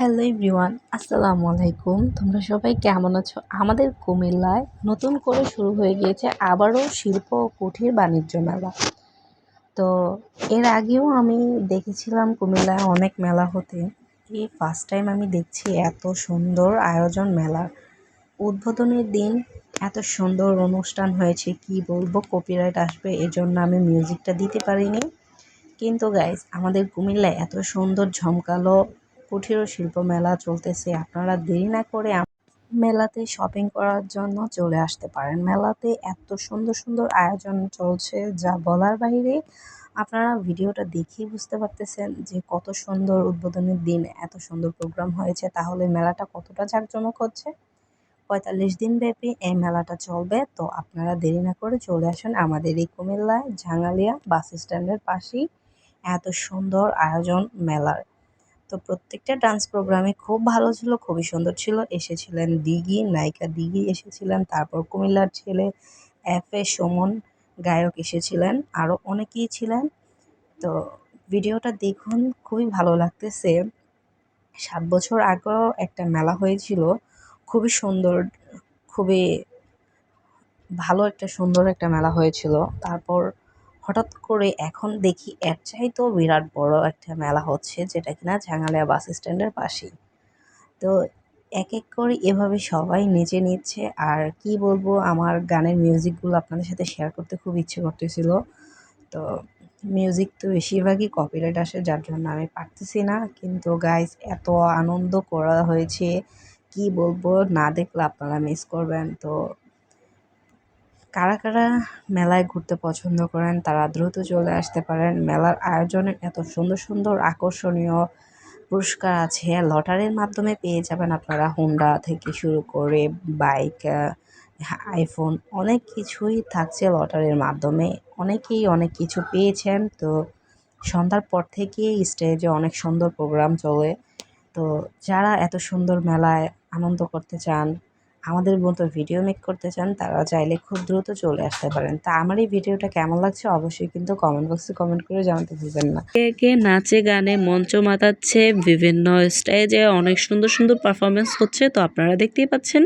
Hello everyone আসসালামু আলাইকুম। তোমরা সবাই কেমন আছো? আমাদের কুমিল্লায় নতুন করে শুরু হয়ে গিয়েছে আবারও শিল্প ও কুঠির বাণিজ্য মেলা। তো এর আগেও আমি দেখেছিলাম কুমিল্লায় অনেক মেলা হতে। এই ফার্স্ট টাইম আমি দেখছি এত সুন্দর আয়োজন মেলার উদ্বোধনের দিন এত সুন্দর অনুষ্ঠান হয়েছে, কি বলব কপিরাইট আসবে, এজন্য আমি মিউজিকটা দিতে পারিনি। কিন্তু গাইজ আমাদের কুমিল্লায় এত সুন্দর ঝমকালো কুঠির শিল্প মেলা চলতেছে। আপনারা দেরি না করে মেলাতে শপিং করার জন্য চলে আসতে পারেন। মেলাতে এত সুন্দর সুন্দর আয়োজন চলছে যা বলার বাইরে আপনারা ভিডিওটা দেখেই বুঝতে পারতেছেন যে কত সুন্দর উদ্বোধনের দিন, এত সুন্দর প্রোগ্রাম হয়েছে। তাহলে মেলাটা কতটা জাঁকজমক হচ্ছে? পঁয়তাল্লিশ দিন ব্যাপী এই মেলাটা চলবে, তো আপনারা দেরি না করে চলে আসুন আমাদের এই কুমিল্লায় ঝাঙ্গালিয়া বাস স্ট্যান্ডের পাশেই। এত সুন্দর আয়োজন মেলার। তো প্রত্যেকটা ডান্স প্রোগ্রামে খুব ভালো ছিল, খুবই সুন্দর ছিল। এসেছিলেন দিঘি, নায়িকা দিঘি এসেছিলেন, তারপর কুমিল্লার ছেলে এফ এ সুমন গায়ক এসেছিলেন আরও অনেকেই ছিলেন। তো ভিডিওটা দেখুন, খুবই ভালো লাগতেছে। সাত বছর আগেও একটা মেলা হয়েছিল, খুবই সুন্দর, খুবই ভালো একটা সুন্দর একটা মেলা হয়েছিল। তারপর হঠাৎ করে এখন দেখি এর চাইতেও বিরাট বড় একটা মেলা হচ্ছে, যেটা কিনা ঝাঙালিয়া বাস স্ট্যান্ডের পাশেই। তো এক এক করে এভাবে সবাই নেচে নিচ্ছে, আর কি বলব, আমার গানের মিউজিকগুলো আপনাদের সাথে শেয়ার করতে খুব ইচ্ছে করতেছিল। তো মিউজিক তো বেশিরভাগই কপিরাইট আসে, যার জন্য আমি পারতেছি না। কিন্তু গাইজ এত আনন্দ করা হয়েছে, কি বলব, না দেখলে আপনারা মিস করবেন। তো কারা কারা মেলায় ঘুরতে পছন্দ করেন, তারা দ্রুত চলে আসতে পারেন। মেলার আয়োজনে এত সুন্দর সুন্দর আকর্ষণীয় পুরস্কার আছে। লটারির মাধ্যমে পেয়ে যাবেন আপনারা হুন্ডা থেকে শুরু করে বাইক আইফোন অনেক কিছুই থাকছে লটারির মাধ্যমে। অনেকেই অনেক কিছু পেয়েছেন, তো সন্ধ্যার পর থেকেই স্টেজে অনেক সুন্দর প্রোগ্রাম চলে। তো যারা এত সুন্দর মেলায় আনন্দ করতে চান আমাদের মতো ভিডিও মেক করতে চান, তারা চাইলে খুব দ্রুত চলে আসতে পারেন। তা আমার এই ভিডিওটা কেমন লাগছে অবশ্যই কিন্তু কমেন্ট বক্সে কমেন্ট করে জানাতে ভুলবেন না। কে কে নাচে, গানে মঞ্চ মাতাচ্ছে, বিভিন্ন স্টেজে অনেক সুন্দর সুন্দর পারফরমেন্স হচ্ছে, তো আপনারা দেখতেই পাচ্ছেন।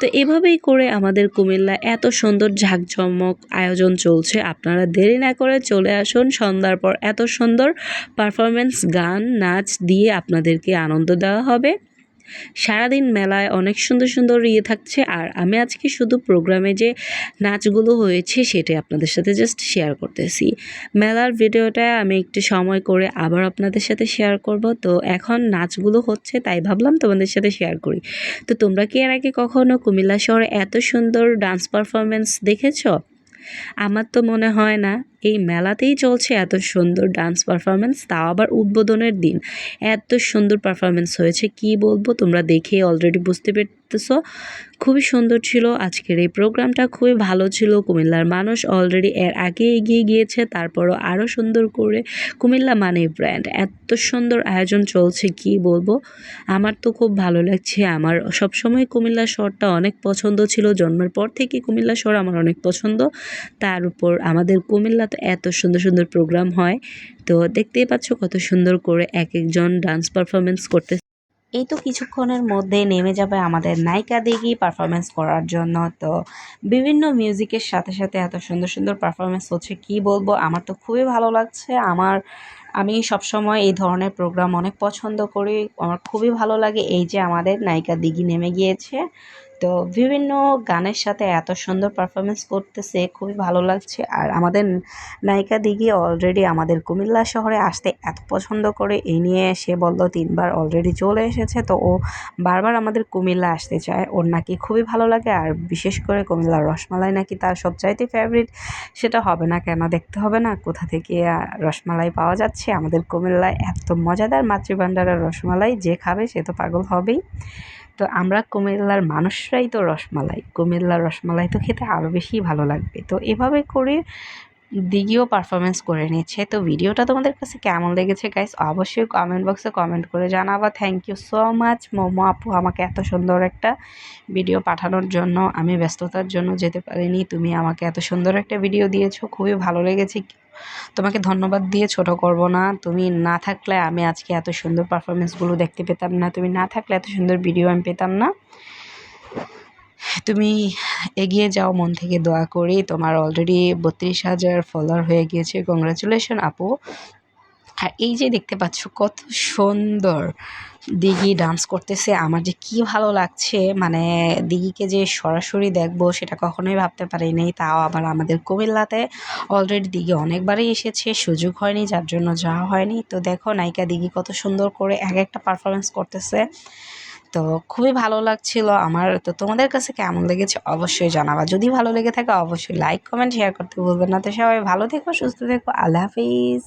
তো এভাবেই করে আমাদের কুমিল্লা এত সুন্দর ঝাঁকঝমক আয়োজন চলছে। আপনারা দেরি না করে চলে আসুন, সন্ধ্যার পর এত সুন্দর পারফরমেন্স গান, নাচ দিয়ে আপনাদেরকে আনন্দ দেওয়া হবে। সারাদিন মেলায় অনেক সুন্দর সুন্দর ইয়ে থাকছে আর আমি আজকে শুধু প্রোগ্রামে যে নাচগুলো হয়েছে সেটাই আপনাদের সাথে জাস্ট শেয়ার করতেছি। মেলার ভিডিওটা আমি একটু সময় করে আবার আপনাদের সাথে শেয়ার করব। তো এখন নাচগুলো হচ্ছে তাই ভাবলাম তোমাদের সাথে শেয়ার করি। তো তোমরা কি এর আগে কখনো কুমিল্লা শহরে এত সুন্দর ডান্স পারফরমেন্স দেখেছ? আমার তো মনে হয় না, এই মেলাতেই চলছে এত সুন্দর ডান্স পারফরমেন্স তাও আবার উদ্বোধনের দিন। এত সুন্দর পারফরমেন্স হয়েছে, কি বলব? তোমরা দেখে অলরেডি বুঝতে পারতেছো খুবই সুন্দর ছিল আজকের এই প্রোগ্রামটা, খুবই ভালো ছিল। কুমিল্লার মানুষ অলরেডি এর আগে এগিয়ে গিয়েছে, তারপরও আরও সুন্দর করে কুমিল্লা মানে ব্র্যান্ড এত সুন্দর আয়োজন চলছে, কি বলব? আমার তো খুব ভালো লাগছে। আমার সবসময় কুমিল্লা শহরটা অনেক পছন্দ ছিল। জন্মের পর থেকে কুমিল্লা শহর আমার অনেক পছন্দ। তার উপর আমাদের কুমিল্লাতে এত সুন্দর সুন্দর প্রোগ্রাম হয়। তো দেখতেই পাচ্ছ কত সুন্দর করে এক একজন ডান্স পারফরমেন্স করতে এই তো কিছুক্ষণের মধ্যে নেমে যাবে আমাদের নায়িকা দিঘি পারফরমেন্স করার জন্য। তো বিভিন্ন মিউজিকের সাথে সাথে এত সুন্দর সুন্দর পারফরমেন্স হচ্ছে, কি বলব? আমার তো খুবই ভালো লাগছে। আমার, আমি সবসময় এই ধরনের প্রোগ্রাম অনেক পছন্দ করি। আমার খুবই ভালো লাগে এই যে আমাদের নায়িকা দিঘি নেমে গিয়েছে। তো বিভিন্ন গানের সাথে এত সুন্দর পারফরমেন্স করতেছে, খুবই ভালো লাগছে। আর আমাদের নায়িকা দিঘি অলরেডি আমাদের কুমিল্লা শহরে আসতে এত পছন্দ করে এই নিয়ে সে বলল তিনবার অলরেডি চলে এসেছে, তো ও বারবার আমাদের কুমিল্লা আসতে চায়। ওর নাকি খুবই ভালো লাগে, আর বিশেষ করে কুমিল্লার রসমালাই নাকি তার সবচাইতে ফেভারিট সেটা হবে না কেন, দেখতে হবে না, কোথা থেকে রসমালাই পাওয়া যাচ্ছে। আমাদের কুমিল্লায় এত মজাদার মাতৃভাণ্ডারের রসমালাই, যে খাবে সে তো পাগল হবেই। তো আমরা কুমিল্লার মানুষরাই তো রসমালাই। কুমিল্লার রসমালাই তো খেতে আরও বেশি ভালো লাগবে। তো এভাবে করে দিঘিও পারফরমেন্স করে নিচ্ছে। তো ভিডিওটা তোমাদের কাছে কেমন লেগেছে গাইস অবশ্যই কমেন্ট বক্সে কমেন্ট করে জানাবা। Thank you so much Momo আপু আমাকে এত সুন্দর একটা ভিডিও পাঠানোর জন্য। আমি ব্যস্ততার জন্য যেতে পারিনি। তুমি আমাকে এত সুন্দর একটা ভিডিও দিয়েছ, খুবই ভালো লেগেছে। তোমাকে ধন্যবাদ দিয়ে ছোট করব না। তুমি না থাকলে আমি আজকে এত সুন্দর পারফরমেন্সগুলো দেখতে পেতাম না। তুমি না থাকলে এত সুন্দর ভিডিও আমি পেতাম না। তুমি এগিয়ে যাও, মন থেকে দোয়া করি। তোমার অলরেডি বত্রিশ হাজার ফলোয়ার হয়ে গিয়েছে। কংগ্রাচুলেশন আপু। আর এই যে দেখতে পাচ্ছ, কত সুন্দর দিঘি ডান্স করতেছে। আমার যে কি ভালো লাগছে মানে দিঘিকে যে সরাসরি দেখব সেটা কখনোই ভাবতে পারিনি। তাও আবার আমাদের কুমিল্লাতে অলরেডি দিঘি অনেকবারই এসেছে। সুযোগ হয়নি, যার জন্য যাওয়া হয়নি। তো দেখো, নায়িকা দিঘি কত সুন্দর করে এক একটা পারফরমেন্স করতেছে। তো খুবই ভালো লাগছিল। আমার তো তোমাদের কাছে কেমন লেগেছে অবশ্যই জানাবা। যদি ভালো লেগে থাকে, অবশ্যই লাইক কমেন্ট শেয়ার করতে ভুলবেন না। তো সবাই ভালো থেকো, সুস্থ থেকো, আল্লাহ হাফিজ।